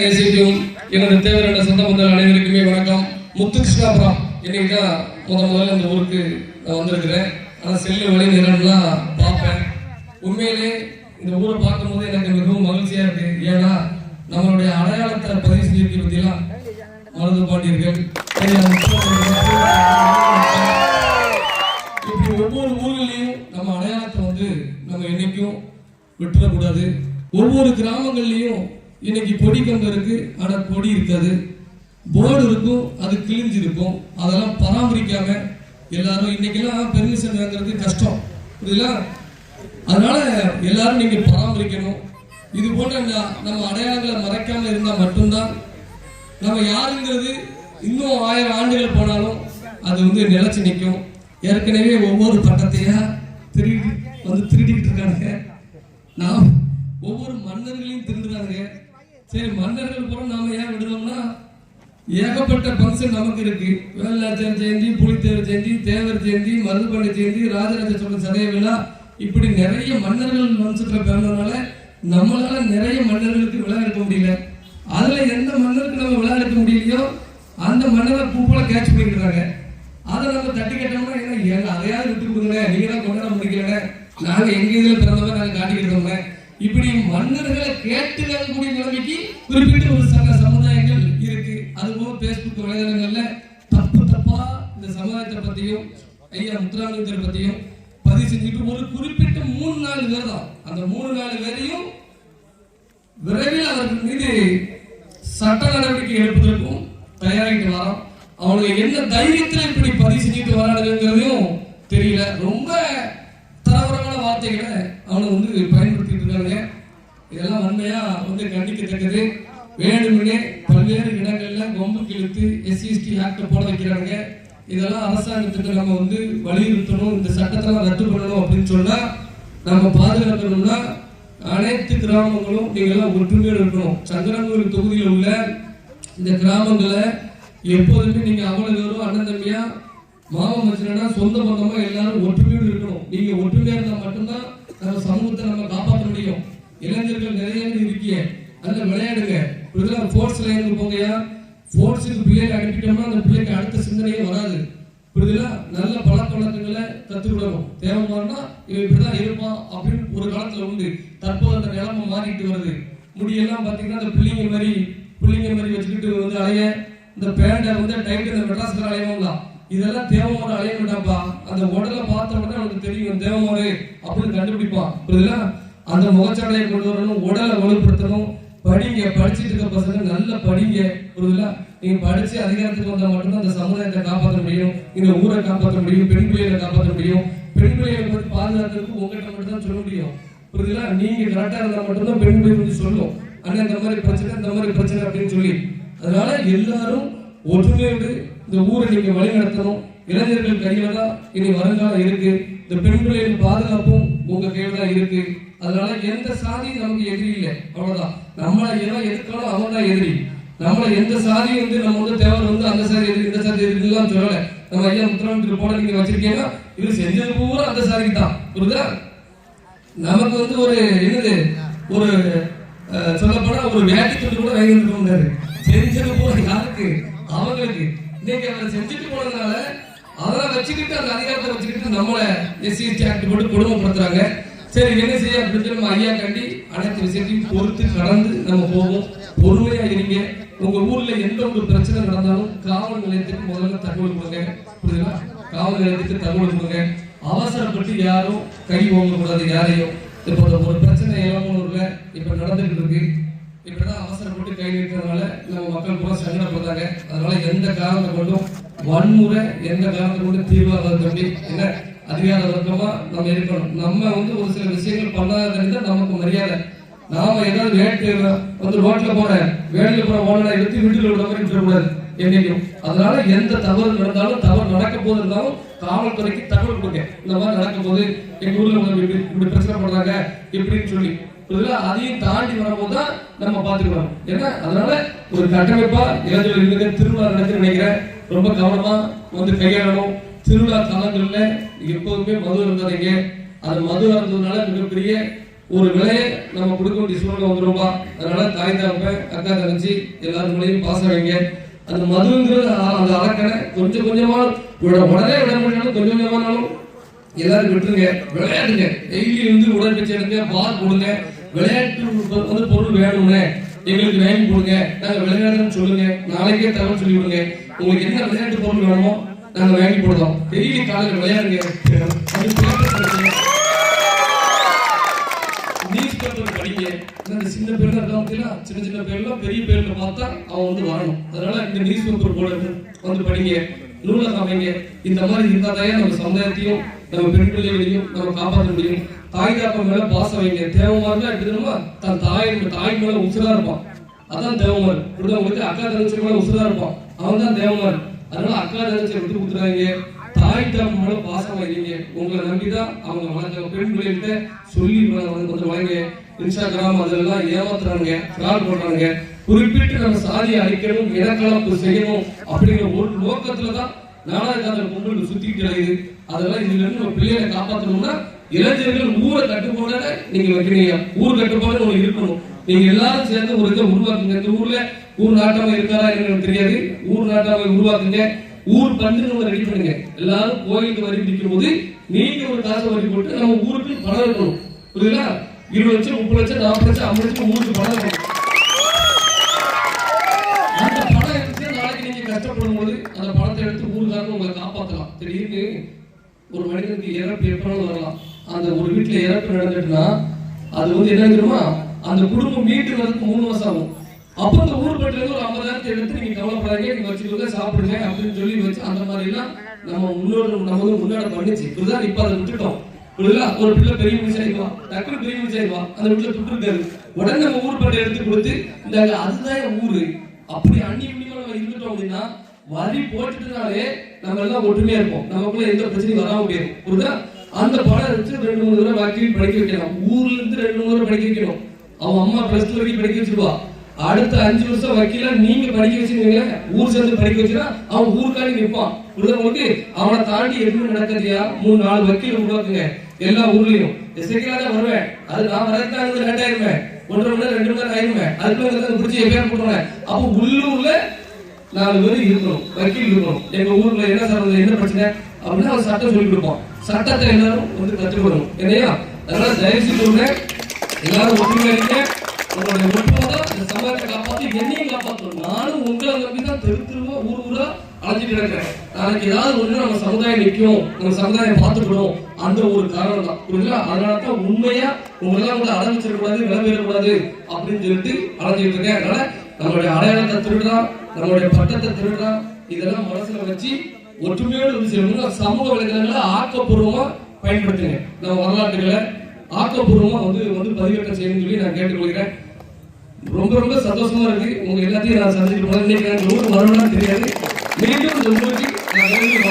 நேசிக்கும் எனது தேவையான சொந்த பந்தங்கள் அனைவருக்குமே வணக்கம். முத்துகிருஷ்ணாபுரம் இன்னைக்கு தான் முத முதல்ல இந்த ஊருக்கு நான் வந்திருக்கிறேன். ஆனால் செல்லு வழி நிலம்லாம் பார்ப்பேன். உண்மையிலே இந்த ஊரை பார்க்கும்போது எனக்கு மிகவும் மகிழ்ச்சியாக இருக்கு. ஏன்னா நம்மளுடைய அடையாளத்தை பதிவு செஞ்சிருக்க பற்றிலாம் மருந்து பாண்டியர்கள் இப்படி ஒவ்வொரு ஊர்களையும் நம்ம அடையாளத்தை வந்து நம்ம என்னைக்கும் விட்டுறக்கூடாது. ஒவ்வொரு கிராமங்கள்லையும் இன்னைக்கு பொடி கம்பு இருக்கு. ஆனால் கொடி இருக்காது. போர்டு இருக்கும் அது கிழிஞ்சு இருக்கும் அதெல்லாம் பராமரிக்காம எல்லாரும் இன்னைக்கெல்லாம் பெர்மிஷன் வாங்குறது கஷ்டம். புரியுதுல அதனால எல்லாரும் நீங்க பராமரிக்கணும். இது போன்ற நம்ம அடையாளங்களை மறைக்காம இருந்தா மட்டும்தான். நம்ம யாருங்கிறது இன்னும் ஆயிரம் ஆண்டுகள் போனாலும் அது வந்து நிலைச்சு நிற்கும். ஏற்கனவே ஒவ்வொரு பட்டத்தையா திருடி வந்து திருடிக்கிட்டு இருக்கானுங்க. நாம் ஒவ்வொரு மன்னர்களையும் திருடுறானுங்க. சரி மன்னர்கள் கூட நாம ஏன் விடுறோம்னா ஏகப்பட்ட ஃபங்க்ஷன் நமக்கு இருக்கு. வேலாச்சார் ஜெயந்தி புலித்தேவர் ஜெயந்தி தேவர் ஜெயந்தி மருதுபண்ட ஜெயந்தி ராஜராஜ சோழன் சதய விழா இப்படி நிறைய மன்னர்கள் வம்சத்துல பிறந்ததுனால நம்மளால நிறைய மன்னர்களுக்கு விழா எடுக்க முடியல. அதுல எந்த மன்னருக்கு நம்ம விழா எடுக்க முடியலையோ அந்த மன்னரை பூப்போல கேட்ச் பண்ணிக்கிறாங்க அதை நம்ம தட்டி கேட்டோம்னா என்ன? அதையாவது விட்டு கொடுங்க. நீங்க தான் கொண்டாட முடிக்கல நாங்க எங்க இதுல பிறந்தவங்க நாங்க காட்டிக்கிட்டோங்க இப்படி மன்னர்களை கேட்டு கேட்கக்கூடிய நிலைமைக்கு குறிப்பிட்ட ஒரு சில சமுதாயங்கள் இருக்கு. அதுபோக பேஸ்புக் வலைதளங்கள்ல தப்பு தப்பா இந்த சமுதாயத்தை பத்தியும் ஐயா முத்துராமலிங்கத்தை பத்தியும் பதிவு செஞ்சுட்டு ஒரு குறிப்பிட்ட மூணு நாலு பேர் தான். அந்த மூணு நாலு பேரையும் விரைவில் அவர்கள் மீது சட்ட நடவடிக்கை எடுப்பதற்கும் தயாராகிட்டு வரோம். அவங்க என்ன தைரியத்தில் இப்படி பதிவு செஞ்சுட்டு வரானுங்கிறதையும் தெரியல. ரொம்ப வார்த்தைகளை அவனை வந்து பயன்படுத்திட்டு இருக்காங்க இதெல்லாம் வன்மையா வந்து கண்டிக்கத்தக்கது. வேணுமெனே பல்வேறு இடங்கள்ல கொம்பு கிழித்து எஸ்சிஎஸ்டி ஆக்டை போட வைக்கிறாங்க இதெல்லாம் அரசாங்கத்துக்கு நம்ம வந்து வலியுறுத்தணும். இந்த சட்டத்தெல்லாம் ரத்து பண்ணணும் அப்படின்னு சொன்னா நம்ம பாதுகாக்கணும்னா அனைத்து கிராமங்களும் நீங்க எல்லாம் ஒற்றுமையோடு இருக்கணும். சங்கரங்கோவில் தொகுதியில் உள்ள இந்த கிராமங்களை எப்போதுமே நீங்க அவ்வளவு பேரும் அண்ணன் தம்பியா மாமன் மச்சனா சொந்த பந்தமா எல்லாரும் ஒற்றுமையோடு நீங்க ஒற்றுமையா இருந்தா மட்டும்தான் நம்ம சமூகத்தை நம்ம காப்பாற்ற முடியும். இளைஞர்கள் நிறைய பேர் இருக்கீங்க. அதில் விளையாடுங்க. இதெல்லாம் ஸ்போர்ட்ஸ் இருந்து போங்கயா ஸ்போர்ட்ஸுக்கு பிள்ளைகளை அனுப்பிட்டோம்னா அந்த பிள்ளைக்கு அடுத்த சிந்தனையே வராது. புரியுதுல நல்ல பழக்க வழக்கங்களை கற்றுக் கொடுக்கணும். தேவைமானா இவன் இப்படிதான் இருப்பான் அப்படின்னு ஒரு காலத்துல உண்டு. தற்போது அந்த நிலைமை மாறிட்டு வருது. முடியெல்லாம் பார்த்தீங்கன்னா அந்த பிள்ளைங்க மாதிரி பிள்ளைங்க மாதிரி வச்சுக்கிட்டு வந்து அலைய இந்த பேண்டை வந்து டைட்டு இந்த மெட்ராஸ்ல அலையவும் இதெல்லாம் தேவமோட அலைய மாட்டாப்பா அந்த உடலை பார்த்த உடனே அவனுக்கு இவன் தேவமோடு அப்படின்னு கண்டுபிடிப்பான். புரியுதுல? அந்த முகச்சாடையை கொண்டு வரணும் உடலை வலுப்படுத்தணும். படிங்க படிச்சுட்டு இருக்க பசங்க நல்லா படிங்க. புரியுதுல? நீங்க படிச்சு அதிகாரத்துக்கு வந்தா மட்டும்தான் அந்த சமுதாயத்தை காப்பாற்ற முடியும். இந்த ஊரை காப்பாற்ற முடியும். பெண் பிள்ளைகளை காப்பாற்ற முடியும். பெண் பிள்ளைகளை பத்தி பாதுகாக்கிறதுக்கு உங்ககிட்ட மட்டும் தான் சொல்ல முடியும். புரியுதுல? நீங்க கரெக்டா இருந்தா மட்டும்தான் பெண் பிள்ளை வந்து சொல்லும். அண்ணா இந்த மாதிரி பிரச்சனை இந்த மாதிரி பிரச்சனை அப்படின்னு சொல்லி. அதனால எல்லாரும் ஒற்றுமையோடு இந்த ஊரை நீங்க வழி நடத்தணும் இளைஞர்கள் கையில தான் இனி வருங்காலம் இருக்கு. இந்த பெண் பாதுகாப்பும் உங்க கையில தான் இருக்கு. அதனால எந்த சாதி நமக்கு எதிரி இல்லை. அவ்வளவுதான். நம்மளை எவன் எதுக்காலும் அவன் தான் எதிரி. நம்மள எந்த சாதி வந்து நம்ம வந்து தேவர் வந்து அந்த சாதி எதிரி இந்த சாதி எதிரிலாம் சொல்லல. நம்ம ஐயா முத்திராமலிங்க போட நீங்க வச்சிருக்கீங்கன்னா இது செஞ்சது பூரா அந்த சாதிக்கு தான். புரியுதா? நமக்கு வந்து ஒரு என்னது? ஒரு சொல்லப்போனா ஒரு வேட்டி துண்டு கூட வாங்கி வந்துருக்காரு. செஞ்சது போல யாருக்கு? அவங்களுக்கு. இன்னைக்கு அவரை செஞ்சுட்டு போனதுனால அதெல்லாம் வச்சுக்கிட்டு அந்த அதிகாரத்தை வச்சுக்கிட்டு நம்மளை எஸ்சிஎஸ்டி ஆக்ட் போட்டு கொடுமைப்படுத்துறாங்க. சரி என்ன செய்ய? அப்படின்னு சொல்லி நம்ம ஐயா கண்டி அனைத்து விஷயத்தையும் பொறுத்து கடந்து நம்ம போவோம். பொறுமையா இருங்க. உங்க ஊர்ல எந்த ஒரு பிரச்சனை நடந்தாலும் காவல் நிலையத்துக்கு முதல்ல தகவல் கொடுங்க. புரியுதுங்களா? காவல் நிலையத்துக்கு தகவல் கொடுங்க. அவசரப்பட்டு யாரும் கை ஓங்கக்கூடாது யாரையும். இப்போ ஒரு பிரச்சனை இளமூர்ல இப்ப நடந்துகிட்டு இருக்கு. இப்பதான் அவசரப்பட்டு கை நீட்டுறதுனால நம்ம மக்கள் கூட சங்கடப்படுறாங்க. அதனால எந்த காரணத்தை கொண்டும் வன்முறை எந்த காலத்தில் கொண்டு தீர்வாக தம்பி? என்ன? அதிகார வர்க்கமா நம்ம இருக்கணும். நம்ம வந்து ஒரு சில விஷயங்கள் பண்ணாத நமக்கு மரியாதை. நாம ஏதாவது வேட்டு வந்து ரோட்ல போற வேலையில போற ஓனரை எடுத்து வீட்டுல விட மாதிரி விட்டுறக்கூடாது. என்னைக்கும் அதனால எந்த தவறு நடந்தாலும் தவறு நடக்க போது இருந்தாலும் காவல்துறைக்கு தகவல் கொடுங்க. இந்த மாதிரி நடக்கும் போது எங்க ஊர்ல இப்படி இப்படி பிரச்சனை பண்றாங்க இப்படின்னு சொல்லி. புரியுதுங்களா? அதையும் தாண்டி வரும்போது தான் நம்ம பாத்துக்கிறோம் ஏன்னா அதனால ஒரு கட்டமைப்பா இளைஞர்கள் இருக்க திருவிழா நடக்குன்னு நினைக்கிறேன். ரொம்ப கவனமா வந்து கையாளணும். திருவிழா காலங்கள்ல எப்போதுமே மது இருந்தாதீங்க அது மது இருந்ததுனால மிகப்பெரிய ஒரு விலையை நம்ம கொடுக்க வேண்டிய சூழ்நிலை வந்துரும்பா அதனால தாய் தகப்ப அக்கா தங்கச்சி எல்லாரும் மூலையும் பாசம் வைங்க. அந்த மதுங்கிறது அந்த அரக்கனை கொஞ்சம் கொஞ்சமா உடனே விட முடியாது கொஞ்சம் கொஞ்சமானாலும் எல்லாரும் விட்டுருங்க விளையாடுங்க. டெய்லி வந்து உடற்பயிற்சி எடுங்க பால் கொடுங்க விளையாட்டு வந்து பொருள் வேணும்னே எங்களுக்கு வாங்கி கொடுங்க. நாங்க விளையாடுறோம்னு சொல்லுங்க நாளைக்கே தகவல் சொல்லி விடுங்க உங்களுக்கு என்ன விளையாட்டு பொருள் வேணுமோ நாங்க வாங்கி போடுறோம். டெய்லி காலையில் விளையாடுங்க அது paper படிங்க. நியூஸ் பேப்பர் படிங்க ஏன்னா இந்த சின்ன பேர்ல இருக்கான் சின்ன சின்ன பேர்ல பெரிய பேர்ல பார்த்தா அவன் வந்து வரணும். அதனால இந்த நியூஸ் பேப்பர் போல வந்து படிங்க. நூலகம் அமைங்க இந்த மாதிரி இருந்தாதான் நம்ம சமுதாயத்தையும் நம்ம பெண் பிள்ளைகளையும் நம்ம காப்பாற்ற முடியும் தாய் தாப்பா மேல பாசம் வைங்க. தேவமாருன்னா எப்படி தெரியுமா? தன் தாய் தாய் மேல உசுரா இருப்பான். அதான் தேவமார் இப்படிதான் உங்களுக்கு அக்கா தங்கச்சி மேல உசுரா இருப்பான். அவன் தான் தேவமார் அதனால அக்கா தங்கச்சி விட்டு கொடுத்துறாங்க தாய் தாப்பு மேல பாசம் வைங்க உங்களை நம்பிதான் அவங்க வளர்ந்த பெண் பிள்ளைகிட்ட சொல்லி கொஞ்சம் வாங்க இன்ஸ்டாகிராம் அதெல்லாம் ஏமாத்துறாங்க ஃப்ராட் பண்றாங்க குறிப்பிட்டு நம்ம சாதியை அழிக்கணும் இனக்கலப்பு செய்யணும் அப்படிங்கிற ஒரு நோக்கத்துல தான் நாடகாத பொங்கலுக்கு சுத்திட்டு கிடையாது அதெல்லாம் இதுல இருந்து நம்ம பிள்ளைகளை காப்பாற்றணும்னா இளைஞர்கள் ஊரை கட்டுப்பாட நீங்க வைக்கிறீங்க. ஊர் கட்டுப்பாடு உங்களுக்கு இருக்கணும். நீங்க எல்லாரும் சேர்ந்து ஒரு இதை உருவாக்குங்க. இந்த ஊர்ல ஊர் நாட்டாமை இருக்காரா எனக்கு தெரியாது. ஊர் நாட்டாமை உருவாக்குங்க. ஊர் பண்டுன்னு ரெடி பண்ணுங்க. எல்லாரும் கோயிலுக்கு வரி பிடிக்கும் போது நீங்க ஒரு காசை வரி போட்டு நம்ம ஊருக்கு பணம் இருக்கணும் புரியுதுங்களா இருபது லட்சம் முப்பது லட்சம் நாற்பது லட்சம் ஐம்பது லட்சம் ஊருக்கு பணம் இருக்கணும் அந்த பணம் எடுத்து நாளைக்கு நீங்க கஷ்டப்படும் போது அந்த பணத்தை எடுத்து ஊருக்காரங்க உங்களை காப்பாத்தலாம். திடீர்னு ஒரு மனிதனுக்கு இறப்பு எப்பனாலும் வரலாம். அந்த ஒரு வீட்டுல இறப்பு நடந்துட்டுனா அது வந்து என்ன தெரியுமா? அந்த குடும்பம் மீட்டு வரதுக்கு மூணு மாசம் ஆகும். அப்ப அந்த ஊர் பட்டில இருந்து ஒரு ஐம்பதாயிரத்தை எடுத்து நீங்க கவலைப்படாதீங்க நீங்க வச்சுக்கோங்க சாப்பிடுங்க அப்படின்னு சொல்லி வச்சு அந்த மாதிரி எல்லாம் நம்ம முன்னோர் நம்ம முன்னாடி பண்ணிச்சு. இப்படிதான் இப்ப அதை விட்டுட்டோம். புரியுதா? ஒரு பிள்ளை பெரிய மனுஷன் டக்குனு பெரிய மனுஷன் அந்த வீட்டுல தொட்டிருக்காரு உடனே நம்ம ஊர் பட்டை எடுத்து கொடுத்து இந்த அதுதான் என் ஊரு. அப்படி அந்நிய உண்மையில நம்ம இருந்துட்டோம் அப்படின்னா வரி போட்டுட்டுனாலே நம்ம எல்லாம் ஒற்றுமையா இருப்போம். நமக்குள்ள எந்த பிரச்சனையும் வராம போயிடும் புரியுதா? அந்த பணம் வச்சு ரெண்டு மூணு தடவை வாக்கி படிக்க வைக்கலாம் ஊர்ல இருந்து ரெண்டு மூணு தடவை படிக்க வைக்கணும். அவன் அம்மா பிளஸ் டூ வரைக்கும் படிக்க வச்சிருவா. அடுத்த அஞ்சு வருஷம் வக்கீல நீங்க படிக்க வச்சிருக்கீங்க ஊர் சேர்ந்து படிக்க வச்சுனா அவன் ஊருக்காக நிற்பான். உள்ளவங்களுக்கு அவனை தாண்டி எதுவும் நடக்கிறதையா? மூணு நாலு வக்கீல் உருவாக்குங்க. எல்லா ஊர்லயும். எஸ்ஐக்கெல்லாம் தான் வருவேன். அது நான் வரதுக்காக லேட் ஆயிருவேன் ஒன்றரை மணி நேரம் ரெண்டு மணி நேரம் ஆயிருவேன் அதுக்குள்ள பிடிச்சி எப்பயாரும் போட்டுருவேன். அப்போ உள்ளூர்ல நாலு பேர் இருக்கணும். வக்கீல் இருக்கணும். எங்க ஊர்ல என்ன சார் என்ன பிரச்சனை? அப்படின்னு அவன் சட்டம் சொல்லி கொடுப்போம் சட்டத்தை எல்லாரும் வந்து கற்றுக்கணும். இல்லையா அதனால தயவு செய்து எல்லாரும் ஒற்றுமையா இருக்கேன் உங்களுடைய ஒற்றுமை இந்த சமுதாயத்தை காப்பாற்றி என்னையும் காப்பாற்றணும் நானும் உங்களை நம்பி தான் தெரு திரும்ப ஊர் ஊரா அழைச்சிட்டு இருக்கிறேன். நாளைக்கு ஏதாவது ஒண்ணு நம்ம சமுதாயம் நிற்கும். நம்ம சமுதாயம் பார்த்துக்கணும். அந்த ஒரு காரணம் தான். புரியுதுங்களா அதனால தான் உண்மையா உங்களெல்லாம் கூட அடைச்சிடக்கூடாது விளம்பிடக்கூடாது அப்படின்னு சொல்லிட்டு அழைச்சிட்டு இருக்கேன். அதனால நம்மளுடைய அடையாளத்தை திருடுறான் நம்மளுடைய பட்டத்தை திருடுறான் இதெல்லாம் மனசுல வச்சு ஒற்றுமையோடு வந்து செய்யணும் சமூக வலைதளங்களை ஆக்கப்பூர்வமா பயன்படுத்துங்க நம்ம வரலாற்றுகளை ஆக்கப்பூர்வமா வந்து வந்து பதிவேற்றம் செய்யணும்னு சொல்லி நான் கேட்டுக்கொள்கிறேன். ரொம்ப ரொம்ப சந்தோஷமா இருக்கு. உங்க எல்லாத்தையும் நான் சந்திச்சுட்டு போனேன் இன்னைக்கு எனக்கு ஊர் வரணும்னா தெரியாது. மீண்டும் இந்த நான் விரைவில்